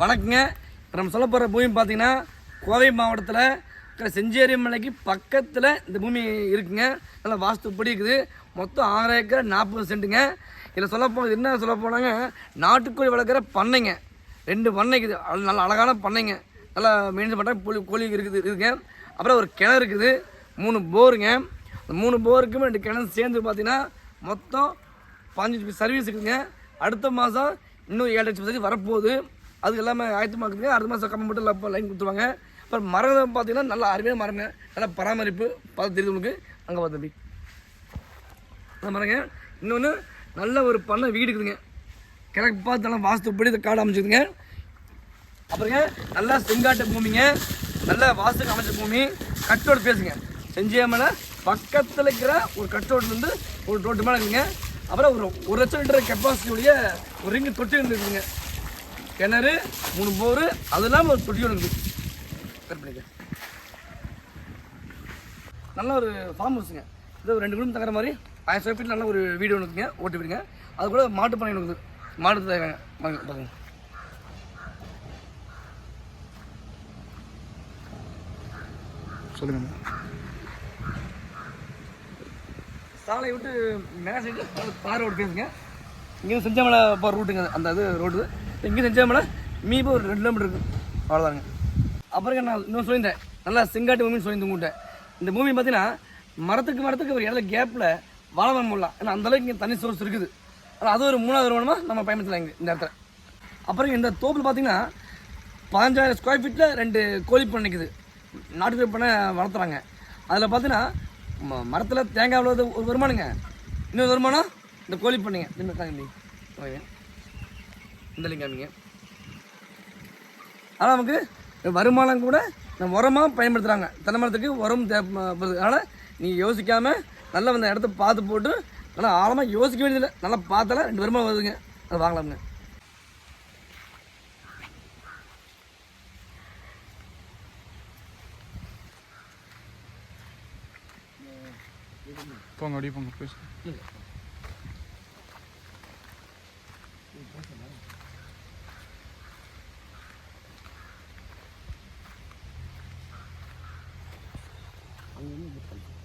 வணக்கங்க. இப்போ நம்ம சொல்ல போகிற பூமி பார்த்தீங்கன்னா கோவை மாவட்டத்தில் இருக்கிற செஞ்சேரி மலைக்கு பக்கத்தில் இந்த பூமி இருக்குங்க. நல்லா வாஸ்து இருக்குது. மொத்தம் ஆறு ஏக்கர் நாற்பது சென்ட்டுங்க. இதில் சொல்ல போனது என்ன சொல்ல போனாங்க? நாட்டுக்கோழி வளர்க்குற பண்ணைங்க. ரெண்டு பண்ணைக்குது அது நல்ல அழகான பண்ணைங்க. நல்லா மெயின்டைன் பண்ணுற கோழி கோழி இருக்குது இருக்குங்க அப்புறம் ஒரு கிணறு இருக்குது. மூணு போருங்க. அந்த மூணு போருக்குமே ரெண்டு கிணறு சேர்ந்து பார்த்திங்கன்னா மொத்தம் பதினஞ்சு சர்வீஸ் இருக்குதுங்க. அடுத்த மாதம் இன்னும் ஏழு லட்சம் வசதி வரப்போகுது. அது எல்லாமே ஆயத்தமாக்குதுங்க அடுத்த மாதம் கம்மி மட்டும் எல்லாம் லைன் கொடுத்துருவாங்க. அப்புறம் மரம் பார்த்தீங்கன்னா நல்லா அருமையான மரங்க நல்லா பராமரிப்பு. பார்த்து தெரியுது உங்களுக்கு. அங்கே பார்த்து தம்பி. அந்த மரங்க இன்னொன்று நல்ல ஒரு பண்ணை வீடு இருக்குதுங்க. கிழக்கு பார்த்து நல்லா வாஸ்துப்படி இந்த காடு அமைச்சிருக்குங்க அப்புறங்க நல்லா செங்காட்டு பூமிங்க. நல்ல வாஸ்துக்கு அமைச்ச பூமி. கட்டோடு பேசுங்க. செஞ்சியாமலை பக்கத்தில் இருக்கிற ஒரு கட்டோட்லேருந்து ஒரு ரோட்டு மேலே இருக்குங்க அப்புறம் ஒரு ஒரு லட்சம் லிட்டர் கெப்பாசிட்டியுடைய ஒரு ரிங்கு தொட்டி ஒன்று கிணறு மூணு போரு அது இல்லாமல் ஒரு தொட்டி ஒன்று இருக்குது நல்ல ஒரு ஃபார்ம் ஹவுஸுங்க இது ஒரு ரெண்டு குடும்பம் தங்குற மாதிரி ஆயிரம் ஸ்கொயர் ஃபீட் நல்ல ஒரு வீடு ஒன்று இருக்குங்க ஓட்டு விடுங்க. அது கூட மாட்டு பண்ணை ஒன்று இருக்குது. மாடு தேவைங்க வாங்க சொல்லுங்க சாலை விட்டு மேலே சைடு தார் ரோடு பேசுங்க. இங்கே செஞ்சாமலை போகிற ரூட்டுங்க அந்த இது ரோடு இங்கே செஞ்சாமலை மீபோ ஒரு ரெண்டு கிலோமீட்டர் இருக்குது அவ்வளோதாங்க அப்புறம் நான் இன்னும் சொல்லியிருந்தேன். நல்லா செங்காட்டு பூமின்னு சொல்லியிருந்தேன் உங்கள்கிட்ட. இந்த பூமி பார்த்தீங்கன்னா மரத்துக்கு மரத்துக்கு ஒரு இடத்துல கேப்பில் வாழ மரம் போடலாம். ஏன்னா அந்தளவுக்கு இங்கே தண்ணி சோர்ஸ் இருக்குது. ஆனால் அது ஒரு மூணாவது வருமானமாக நம்ம பயன்படுத்தலாம் இங்கே இந்த இடத்துல. அப்புறம் இந்த தோப்பில் பார்த்தீங்கன்னா பதினஞ்சாயிரம் ஸ்கொயர் ஃபீட்டில் ரெண்டு கோழி பண்ணை நிற்குது நாட்டுக்கோழி பண்ணை வளர்த்துறாங்க. அதில் பார்த்தீங்கன்னா ம மரத்தில் தேங்காய் விழுவது ஒரு வருமானங்க. இன்னொரு வருமானம் இந்த கோழி பண்ணைங்க இந்த ஓகே. இந்த காமிங்க ஆனால் நமக்கு வருமானம் கூட நம்ம உரமாக பயன்படுத்துகிறாங்க தென்னை மரத்துக்கு உரம் தேவைப்படுது அதனால் நீங்கள் யோசிக்காமல் நல்லா அந்த இடத்த பார்த்து போட்டு நல்லா ஆழமாக யோசிக்க வேண்டியதில்லை. நல்லா பார்த்தால ரெண்டு வருமானம் வருதுங்க. அதை வாங்கலாமுங்க. போங்க அப்படியே போங்க பேசு Ini.